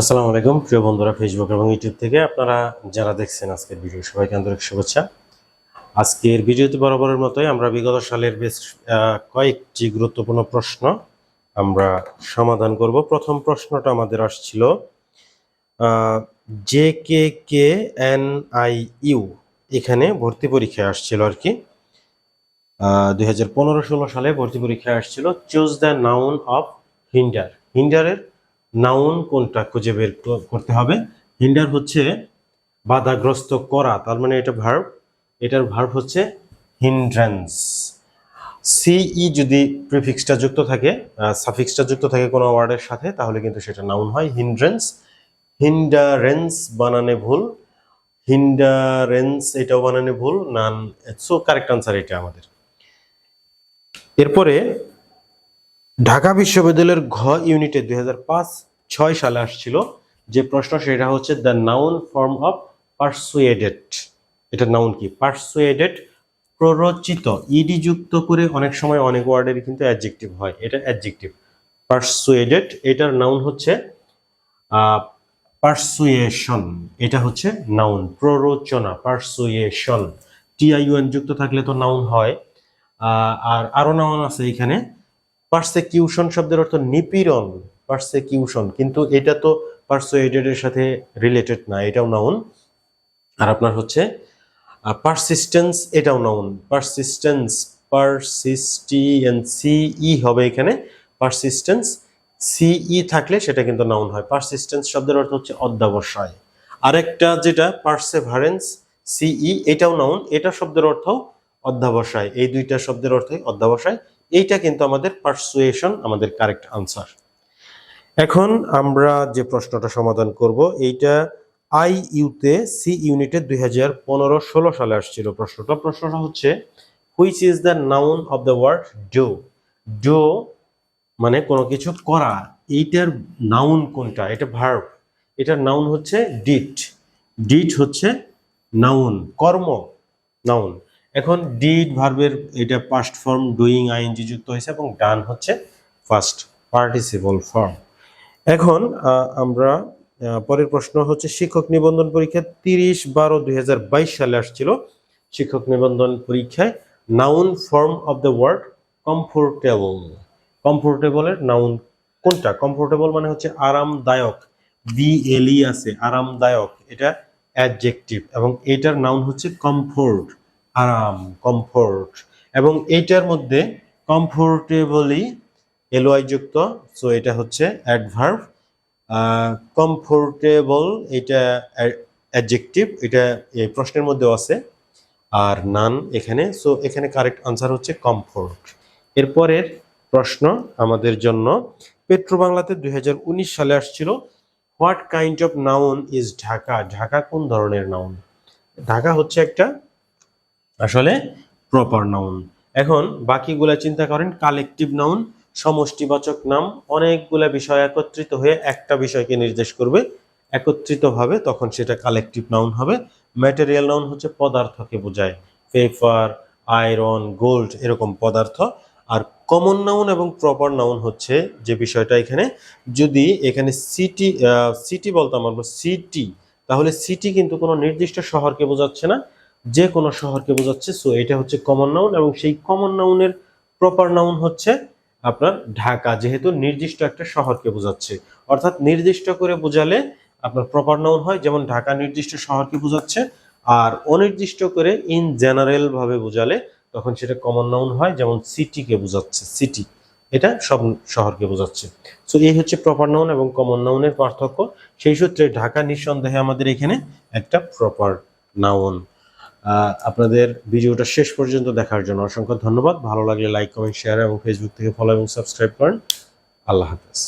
আসসালামু আলাইকুম। প্রিয় বন্ধুরা ফেসবুক এবং ইউটিউব থেকে আপনারা যারা দেখছেন আজকের ভিডিও, সবাইকে আন্তরিক শুভেচ্ছা। আজকের ভিডিওতে বরাবরের মতোই আমরা বিগত সালের বেশ কয়েকটি গুরুত্বপূর্ণ প্রশ্ন আমরা সমাধান করব। প্রথম প্রশ্নটা আমাদের আসছিল J K K N I U এখানে ভর্তি পরীক্ষায় আসছিল আর কি। দুই হাজার সালে ভর্তি পরীক্ষায় আসছিল choose the noun of hinder হিন্ডারের noun কোনটা খুঁজে বের করতে হবে। হিন্ডার হচ্ছে বাধাগ্রস্ত করা, তার মানে এটা ভার্ব এটার ভার্ব হচ্ছে হিন্ড্রেন্স সিই যদি প্রিফিক্সটা যুক্ত থাকে সাফিক্সটা যুক্ত থাকে কোনো ওয়ার্ডের সাথে, তাহলে কিন্তু সেটা নাউন হয় হিন্ড্রেন্স হিন্ডারেন্স বানানে ভুল হিন্ডারেন্স এটাও বানানে ভুল নান সো কারেক্ট আনসার এটা আমাদের। এরপরে ঢাকা বিশ্ববিদ্যালয়ের ঘ ইউনিটে দুই ছয় সালে আসছিল। যে প্রশ্ন, সেটা হচ্ছে the noun form of persuaded এটা নাউন কি? পার্সুয়েডেড প্ররোচিত ইডি যুক্ত করে অনেক সময় অনেক ওয়ার্ডের কিন্তু অ্যাডজেক্টিভ হয়। এটা অ্যাডজেক্টিভ পার্সুয়েডেড এটার নাউন হচ্ছে পার্সুয়েশন এটা হচ্ছে নাউন প্ররোচনা পার্সুয়েশন টিআইউএন যুক্ত থাকলে তো নাউন হয়। আর আরও নাউন আছে এখানে। পার্সেকিউশন শব্দের অর্থ নিপীড়ন পার্সেকিউশন কিন্তু এটা তো পার্সুয়েডেড এর সাথে রিলেটেড না, এটাও নাউন আর আপনার হচ্ছে পারসিস্টেন্স এটাও নাউন পারসিস্টেন্স পারসিস্টিএনসি ই হবে এখানে। পারসিস্টেন্স সিই থাকলে সেটা কিন্তু নাউন হয়। পারসিস্টেন্স শব্দের অর্থ হচ্ছে অধ্যাবসায়। আরেকটা যেটা পার্সেভারেন্স সিই এটাও নাউন এটা শব্দের অর্থও অধ্যাবসায়। এই দুইটা শব্দের অর্থই অধ্যাবসায়। এইটা কিন্তু আমাদের পারসুয়েশন আমাদের কারেক্ট আনসার এখন আমরা যে প্রশ্নটা সমাধান করব, এইটা আই ইউতে সি ইউনিটে দুই হাজার পনেরো ষোলো সালে আসছিল প্রশ্নটা। প্রশ্নটা হচ্ছে which is the noun of the word do do মানে কোনো কিছু করা। এইটার নাউন কোনটা? এটা ভার্ব এটার নাউন হচ্ছে ডিট ডিট হচ্ছে নাউন কর্ম নাউন এখন ডিড ভার্বের এটা পাস্ট ফর্ম ডুইং আইএনজি যুক্ত হয়েছে এবং ডান হচ্ছে ফার্স্ট পার্টিসিপল ফর্ম এখন আমরা পরের প্রশ্ন হচ্ছে শিক্ষক নিবন্ধন পরীক্ষা তিরিশ বারো দুই সালে আসছিল। শিক্ষক নিবন্ধন পরীক্ষায় noun form of the word comfortable কমফোর্টেবলের noun কোনটা? কমফোর্টেবল মানে হচ্ছে আরামদায়ক। বি এল আছে, আরামদায়ক। এটা অ্যাডজেক্টিভ এবং এটার নাউন হচ্ছে কমফোর্ট আরাম কমফোর্ট এবং এইটার মধ্যে কমফোর্টেবলি এলওয়াই যুক্ত। সো এটা হচ্ছে অ্যাডভার্ব কমফোর্টেবল এটা অ্যাডজেক্টিভ এটা এই প্রশ্নের মধ্যেও আছে। আর নান এখানে। সো এখানে কারেক্ট আনসার হচ্ছে কমফোর্ট এরপরের প্রশ্ন আমাদের জন্য। পেট্রো বাংলাতে দু হাজার উনিশ সালে আসছিল what kind of noun is Dhaka Dhaka কোন ধরনের নাউন ঢাকা হচ্ছে একটা আসলে প্রপার নাউন এখন বাকিগুলা চিন্তা করেন কালেকটিভ নাউন সমষ্টিবাচক নাম, অনেকগুলা বিষয় একত্রিত হয়ে একটা বিষয়কে নির্দেশ করবে। একত্রিতভাবে তখন সেটা কালেকটিভ নাউন হবে। ম্যাটেরিয়াল নাউন হচ্ছে পদার্থকে বোঝায়। পেপার আয়রন গোল্ড এরকম পদার্থ। আর কমন নাউন এবং প্রপার নাউন হচ্ছে যে বিষয়টা এখানে, যদি এখানে সিটি সিটি বলতাম আমরা সিটি তাহলে সিটি কিন্তু কোনো নির্দিষ্ট শহরকে বোঝাচ্ছে না। যে কোনো শহরকে বোঝাচ্ছে। সো এটা হচ্ছে কমন নাউন এবং সেই কমন নাউনের প্রপার নাউন হচ্ছে আপনার ঢাকা, যেহেতু নির্দিষ্ট একটা শহরকে বোঝাচ্ছে। অর্থাৎ নির্দিষ্ট করে বোঝালে আপনার প্রপার নাউন হয়, যেমন ঢাকা নির্দিষ্ট শহরকে বোঝাচ্ছে, আর অনির্দিষ্ট করে ইন জেনারেল ভাবে বোঝালে তখন সেটা কমন নাউন হয়, যেমন সিটিকে বোঝাচ্ছে সিটি এটা সব শহরকে বোঝাচ্ছে। সো এই হচ্ছে প্রপার নাউন এবং কমন নাউনের পার্থক্য। সেই সূত্রে ঢাকা নিঃসন্দেহে আমাদের এখানে একটা প্রপার নাউন আপনাদের ভিডিওটা শেষ পর্যন্ত দেখার জন্য অসংখ্য ধন্যবাদ। ভালো লাগলে লাইক কমেন্ট শেয়ার এবং ফেসবুক থেকে ফলো এবং সাবস্ক্রাইব করেন। আল্লাহ হাফেজ।